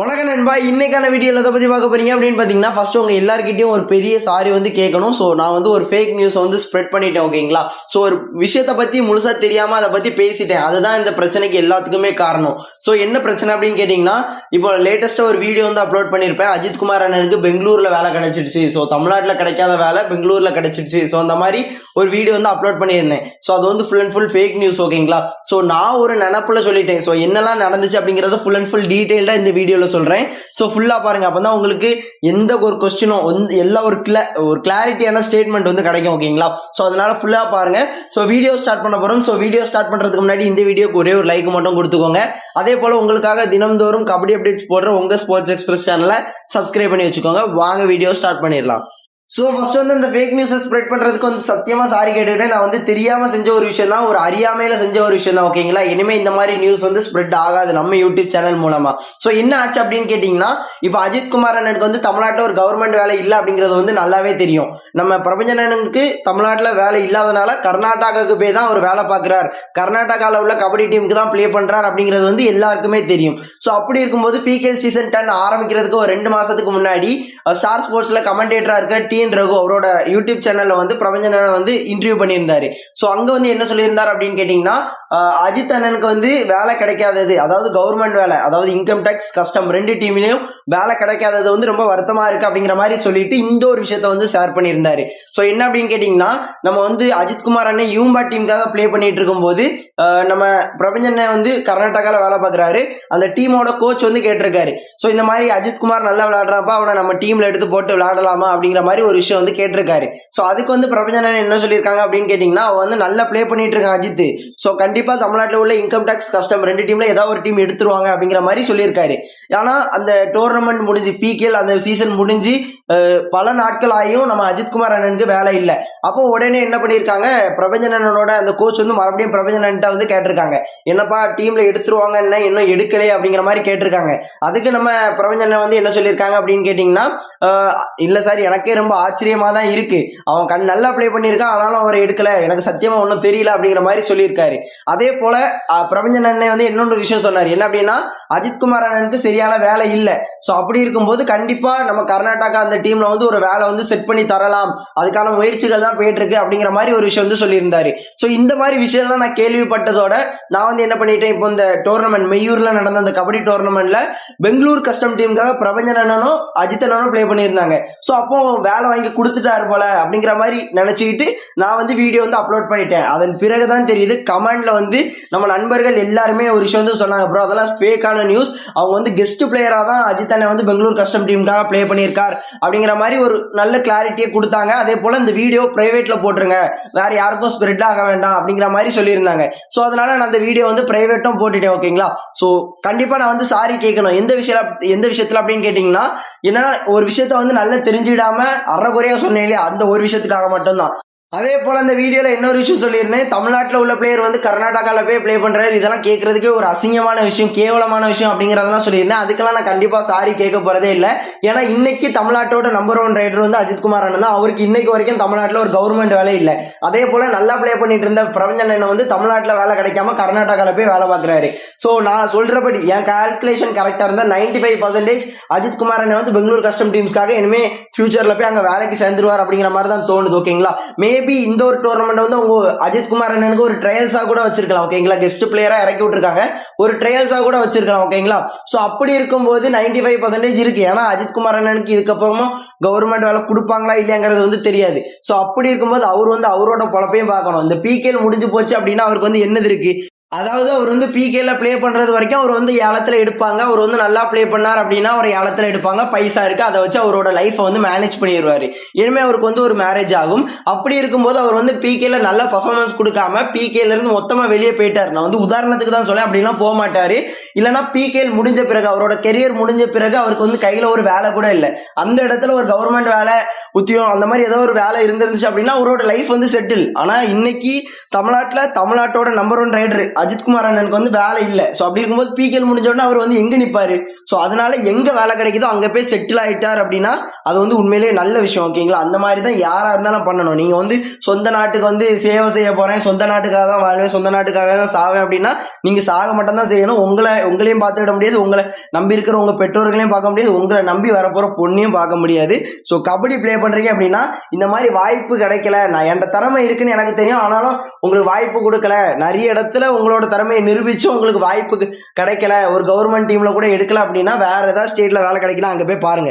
உலக நண்பா இன்னைக்கான வீடியோவில் எதை பற்றி பார்க்க போறீங்க அப்படின்னு பார்த்தீங்கன்னா ஃபர்ஸ்ட் உங்கள் எல்லாருக்கிட்டையும் ஒரு பெரிய சாரி வந்து கேட்கணும். ஸோ நான் வந்து ஒரு ஃபேக் நியூஸ் வந்து ஸ்ப்ரெட் பண்ணிட்டேன் ஓகேங்களா ஸோ ஒரு விஷயத்தை பற்றி முழுசாக தெரியாமல் அதை பற்றி பேசிட்டேன். அதுதான் இந்த பிரச்சனைக்கு எல்லாத்துக்குமே காரணம். ஸோ என்ன பிரச்சனை அப்படின்னு கேட்டிங்கன்னா இப்போ லேட்டஸ்ட்டாக ஒரு வீடியோ வந்து அப்லோட் பண்ணியிருப்பேன் அஜித் குமார் அண்ணனுக்கு பெங்களூரில் வேலை கிடைச்சிடுச்சு. ஸோ தமிழ்நாட்டில் கிடைக்காத வேலை பெங்களூரில் கிடைச்சிடுச்சு. ஸோ அந்த மாதிரி ஒரு வீடியோ வந்து அப்லோட் பண்ணியிருந்தேன். ஸோ அது வந்து full and full fake news ஓகேங்களா ஸோ நான் ஒரு நினப்புல சொல்லிட்டேன். ஸோ என்னெல்லாம் நடந்துச்சு அப்படிங்கிறத ஃபுல் அண்ட் ஃபுல் டீட்டெயில்டாக இந்த வீடியோவில் சொல்கிறேன் ஸோ ஃபுல்லாக பாருங்க. அப்போ தான் உங்களுக்கு எந்த ஒரு கொஸ்டினும் வந்து எல்லா ஒரு கிளா ஒரு கிளாரிட்டியான ஸ்டேட்மெண்ட் வந்து கிடைக்கும் ஓகேங்களா ஸோ அதனால ஃபுல்லாக பாருங்க. ஸோ வீடியோ ஸ்டார்ட் பண்ண போகிறோம் ஸோ வீடியோ ஸ்டார்ட் பண்ணுறதுக்கு முன்னாடி இந்த வீடியோக்கு ஒரே ஒரு லைக் மட்டும் கொடுத்துக்கோங்க. அதே போல் உங்களுக்காக தினம்தோறும் கபடி அப்டேட்ஸ் போடுற உங்கள் ஸ்போர்ட்ஸ் எக்ஸ்பிரஸ் சேனலை சப்ஸ்கிரைப் பண்ணி வச்சுக்கோங்க. வாங்க வீடியோ ஸ்டார்ட் பண்ணிடலாம். ஸோ ஃபர்ஸ்ட் வந்து இந்த ஃபேக் நியூஸை ஸ்ப்ரெட் பண்ணுறதுக்கு வந்து சத்தியமாக சாரி கேட்டுக்கிட்டேன். நான் வந்து தெரியாமல் செஞ்ச ஒரு விஷயம் தான் ஒரு அறியாமையில் செஞ்ச ஒரு விஷயம் தான் ஓகேங்களா இனிமேல் இந்த மாதிரி நியூஸ் வந்து ஸ்ப்ரெட் ஆகாது நம்ம யூடியூப் சேனல் மூலமாக ஸோ என்ன ஆச்சு அப்படின்னு கேட்டிங்கன்னா இப்போ அஜித் குமார் அண்ணனுக்கு வந்து தமிழ்நாட்டில் ஒரு கவர்மெண்ட் வேலை இல்லை அப்படிங்கிறது வந்து நல்லாவே தெரியும். நம்ம பிரபஞ்சனனுக்கு தமிழ்நாட்டில் வேலை இல்லாதனால கர்நாடகாவுக்கு போய் தான் அவர் வேலை பார்க்குறார். கர்நாடகாவில் உள்ள கபடி டீமுக்கு தான் ப்ளே பண்ணுறார் அப்படிங்கிறது வந்து எல்லாருக்குமே தெரியும். ஸோ அப்படி இருக்கும்போது பிகேஎல் சீசன் டென் ஆரம்பிக்கிறதுக்கு ஒரு ரெண்டு மாதத்துக்கு முன்னாடி ஸ்டார் ஸ்போர்ட்ஸில் கமெண்டேட்டராக இருக்க டி என் ரகு அவரோட யூடியூப் சேனல்ல வந்து பிரபஞ்சன் வந்து இன்டர்வியூ பண்ணியிருந்தாரு? ஸோ அங்க வந்து என்ன சொல்லியிருந்தார் அப்படின்னு கேட்டீங்கன்னா அஜித் அண்ணனுக்கு வந்து வேலை கிடைக்காதது அதாவது கவர்மெண்ட் வேலை அதாவது இன்கம் டேக்ஸ் கஸ்டம் ரெண்டு டீம்லயும் வேலை கிடைக்காதது வந்து ரொம்ப வருத்தமா இருக்கு அப்படிங்கிற மாதிரி சொல்லிட்டு இந்த ஒரு விஷயத்த வந்து ஷேர் பண்ணியிருந்தாரு. ஸோ என்ன அப்படின்னு கேட்டீங்கன்னா நம்ம வந்து அஜித் குமார் அண்ணன் யூம்பா டீமுக்காக பிளே பண்ணிட்டு இருக்கும்போது நம்ம பிரபஞ்சனை வந்து கர்நாடகாவில் வேலை பார்க்குறாரு. அந்த டீமோட கோச் வந்து கேட்டிருக்காரு. ஸோ இந்த மாதிரி அஜித் குமார் நல்லா விளையாடுறப்ப அவனை நம்ம டீம்ல எடுத்து போட்டு விளையாடலாமா அப்படிங்கிற மாதிரி ஒரு விஷயம் வந்து கேட்டிருக்காரு. ஸோ அதுக்கு வந்து பிரபஞ்சனன் என்ன சொல்லியிருக்காங்க அப்படின்னு கேட்டிங்கன்னா அவன் வந்து நல்லா ப்ளே பண்ணிட்டு இருக்கான் அஜித் ஸோ கண்டிப்பாக தமிழ்நாட்டில் உள்ள இன்கம் டேக்ஸ் கஸ்டம் ரெண்டு டீம்ல ஏதாவது ஒரு டீம் எடுத்துருவாங்க அப்படிங்கிற மாதிரி சொல்லியிருக்காரு. ஏன்னா அந்த டோர்னமெண்ட் முடிஞ்சு பிகேல் அந்த சீசன் முடிஞ்சு பல நாட்கள் ஆகியும் நம்ம அஜித் குமார் அண்ணனுக்கு வேலை இல்லை. அப்போ உடனே என்ன பண்ணியிருக்காங்க? பிரபஞ்சனனோட அந்த கோச் வந்து மறுபடியும் பிரபஞ்சனன்ட்ட வந்து கேட்டிருக்காங்க. என்னப்பா டீம்ல எடுத்துருவாங்க என்ன? இன்னும் எடுக்கலையே அப்படிங்கிற மாதிரி கேட்டிருக்காங்க. அதுக்கு நம்ம பிரபஞ்சனன் வந்து என்ன சொல்லியிருக்காங்க அப்படின்னு கேட்டிங்கன்னா இல்லை இல்ல சார் எனக்கே ரொம்ப ஆச்சரியமா தான் இருக்கு. அவன் கண் நல்லா ப்ளே பண்ணியிருக்கான் ஆனாலும் அவரை எடுக்கல. எனக்கு சத்தியமா ஒன்றும் தெரியல அப்படிங்கிற மாதிரி சொல்லியிருக்காரு. அதே போல பிரபஞ்சன் அண்ணன் வந்து இன்னொன்று விஷயம் சொன்னார். என்ன அப்படின்னா அஜித் குமார் அண்ணனுக்கு சரியான வேலை இல்லை. ஸோ அப்படி இருக்கும்போது கண்டிப்பா நம்ம கர்நாடகா அந்த டீம்ல வந்து ஒரு வேலை வந்து செட் பண்ணி தரலாம். அதுக்கான முயற்சிகள் தான் போயிட்டு இருக்கு அப்படிங்கிற மாதிரி ஒரு விஷயம் வந்து சொல்லியிருந்தாரு. ஸோ இந்த மாதிரி விஷயம்லாம் நான் கேள்விப்பட்டதோட நான் வந்து என்ன பண்ணிட்டேன் இப்போ இந்த டோர்னமெண்ட் மெய்யூர்ல நடந்த அந்த கபடி டோர்னமெண்ட்ல பெங்களூர் கஸ்டம் டீமுக்காக பிரபஞ்சன் அண்ணனும் அஜித் அண்ணனும் ப்ளே பண்ணியிருந்தாங்க. ஸோ அப்போ வேலை வாங்கி கொடுத்துட்டாரு போல அப்படிங்கிற மாதிரி நினைச்சுக்கிட்டு நான் வந்து வீடியோ வந்து அப்லோட் பண்ணிட்டேன். அதன் பிறகுதான் தெரியுது கமெண்ட்ல வந்து நம்ம நண்பர்கள் எல்லாருமே ஒரு விஷயம் வந்து சொன்னாங்க ப்ரோ அதெல்லாம் ஃபேக்கான நியூஸ் அவங்க வந்து கெஸ்ட் பிளேயரா தான் அஜித் அண்ணன் வந்து பெங்களூர் கஸ்டம் டீமுக்காக ப்ளே பண்ணியிருக்கார் அப்படிங்கிற மாதிரி ஒரு நல்ல கிளாரிட்டியை கொடுத்தாங்க. அதே போல இந்த வீடியோ பிரைவேட்ல போட்டுருங்க. வேற யாருக்கும் ஸ்ப்ரெட் ஆக வேண்டாம் அப்படிங்கிற மாதிரி சொல்லியிருந்தாங்க. ஸோ அதனால நான் அந்த வீடியோ வந்து பிரைவேட்டும் போட்டுட்டேன் ஓகேங்களா ஸோ கண்டிப்பா நான் வந்து சாரி கேட்கணும். எந்த விஷயம் எந்த விஷயத்துல அப்படின்னு கேட்டிங்கன்னா என்ன ஒரு விஷயத்த வந்து நல்லா தெரிஞ்சிடாம அறகுறையா சொன்னேன் இல்லையா? அந்த ஒரு விஷயத்துக்காக மட்டும்தான். அதே போல் அந்த வீடியோவில் இன்னொரு விஷயம் சொல்லியிருந்தேன். தமிழ்நாட்டில் உள்ள பிளேயர் வந்து கர்நாடகாவில் போய் ப்ளே பண்ணுறாரு இதெல்லாம் கேட்குறதுக்கே ஒரு அசிங்கமான விஷயம் கேவலமான விஷயம் அப்படிங்கிறதெல்லாம் சொல்லியிருந்தேன். அதுக்கெல்லாம் நான் கண்டிப்பாக சாரி கேட்க போகிறதே இல்லை. ஏன்னா இன்னைக்கு தமிழ்நாட்டோட நம்பர் ஒன் ரைடர் வந்து அஜித் குமார் அண்ணன் தான். அவருக்கு இன்னைக்கு வரைக்கும் தமிழ்நாட்டில் ஒரு கவர்மெண்ட் வேலை இல்லை. அதே போல் நல்லா ப்ளே பண்ணிட்டு இருந்த பிரபஞ்சன் அண்ணன் வந்து தமிழ்நாட்டில் வேலை கிடைக்காம கர்நாடகாவில் போய் வேலை பார்க்குறாரு. ஸோ நான் சொல்றபடி என் கால்குலேஷன் கரெக்டாக இருந்தால் ninety five percentage Ajith Kumar அண்ணன் வந்து பெங்களூர் கஸ்டம் டீம்ஸ்க்காக இனிமேல் ஃபியூச்சரில் போய் அங்கே வேலைக்கு சேர்ந்துருவார் அப்படிங்கிற மாதிரி தான் தோணுது ஓகேங்களா மே மேபி இந்த ஒரு டோர்னமெண்ட் வந்து அவங்க அஜித் குமார் அண்ணனுக்கு ஒரு ட்ரையல்ஸா கூட வச்சிருக்கலாம் ஓகேங்களா கெஸ்ட் பிளேயரா இறக்கி விட்டுருக்காங்க. ஒரு ட்ரையல்ஸா கூட வச்சிருக்கலாம் ஓகேங்களா ஸோ அப்படி இருக்கும்போது நைன்டி ஃபைவ் பர்சன்டேஜ் இருக்கு. ஏன்னா அஜித் குமார் அண்ணனுக்கு இதுக்கப்புறமும் கவர்மெண்ட் வேலை கொடுப்பாங்களா இல்லையாங்கிறது வந்து தெரியாது. ஸோ அப்படி இருக்கும்போது அவர் வந்து அவரோட பொழப்பையும் பார்க்கணும். இந்த பிகேல் முடிஞ்சு போச்சு அப்படின்னா அவருக்கு வந்து என்னது இருக்கு? அதாவது அவர் வந்து பிகேல ப்ளே பண்றது வரைக்கும் அவர் வந்து ஏலத்துல எடுப்பாங்க. அவர் வந்து நல்லா ப்ளே பண்ணார் அப்படின்னா அவர் ஏலத்துல எடுப்பாங்க. பைசா இருக்கு. அதை வச்சு அவரோட லைஃப்பை வந்து மேனேஜ் பண்ணிடுவாரு இனிமே அவருக்கு வந்து ஒரு மேரேஜ் ஆகும். அப்படி இருக்கும்போது அவர் வந்து பிகேல நல்ல பர்ஃபார்மன்ஸ் கொடுக்காம பிகேல இருந்து மொத்தமா வெளியே போயிட்டார். நான் வந்து உதாரணத்துக்கு தான் சொல்லேன் அப்படின்னா போக மாட்டாரு. இல்லைன்னா பிகேல் முடிஞ்ச பிறகு அவரோட கெரியர் முடிஞ்ச பிறகு அவருக்கு வந்து கையில ஒரு வேலை கூட இல்லை. அந்த இடத்துல ஒரு கவர்மெண்ட் வேலை உத்தியம் அந்த மாதிரி ஏதோ ஒரு வேலை இருந்திருந்துச்சு அப்படின்னா அவரோட லைஃப் வந்து செட்டில் ஆனா இன்னைக்கு தமிழ்நாட்டில் தமிழ்நாட்டோட நம்பர் ஒன் ரைடர் அஜித்குமார் அண்ணனுக்கு வந்து வேலை இல்லை. ஸோ அப்படி இருக்கும்போது பிகேஎல் முடிஞ்ச உடனே அவர் வந்து எங்க நிப்பாரு? ஸோ அதனால எங்க வேலை கிடைக்குதோ அங்க போய் செட்டில் ஆயிட்டார் அப்படின்னா அது வந்து உண்மையிலேயே நல்ல விஷயம் ஓகேங்களா அந்த மாதிரி தான் யாரா இருந்தாலும் பண்ணணும். நீங்க வந்து சொந்த நாட்டுக்கு வந்து சேவை செய்ய போறேன் சொந்த நாட்டுக்காக தான் வாழ்வேன் சொந்த நாட்டுக்காக தான் சாவேன் அப்படின்னா நீங்க சாக மட்டும் தான் செய்யணும். உங்களை உங்களையும் பார்த்துக்கிட முடியாது உங்களை நம்பி இருக்கிற உங்க பெற்றோர்களையும் பார்க்க முடியாது உங்களை நம்பி வரப்போற பொண்ணையும் பார்க்க முடியாது. ஸோ கபடி ப்ளே பண்றீங்க அப்படின்னா இந்த மாதிரி வாய்ப்பு கிடைக்கல. நான் என் திறமை இருக்குன்னு எனக்கு தெரியும். ஆனாலும் உங்களுக்கு வாய்ப்பு கொடுக்கல. நிறைய இடத்துல உங்களை உங்களோட திறமையை நிரூபிச்சு உங்களுக்கு வாய்ப்பு கிடைக்கல ஒரு கவர்மெண்ட் டீம்ல கூட எடுக்கல அப்படின்னா வேற ஏதாவது ஸ்டேட்ல வேலை கிடைக்கல அங்க போய் பாருங்க.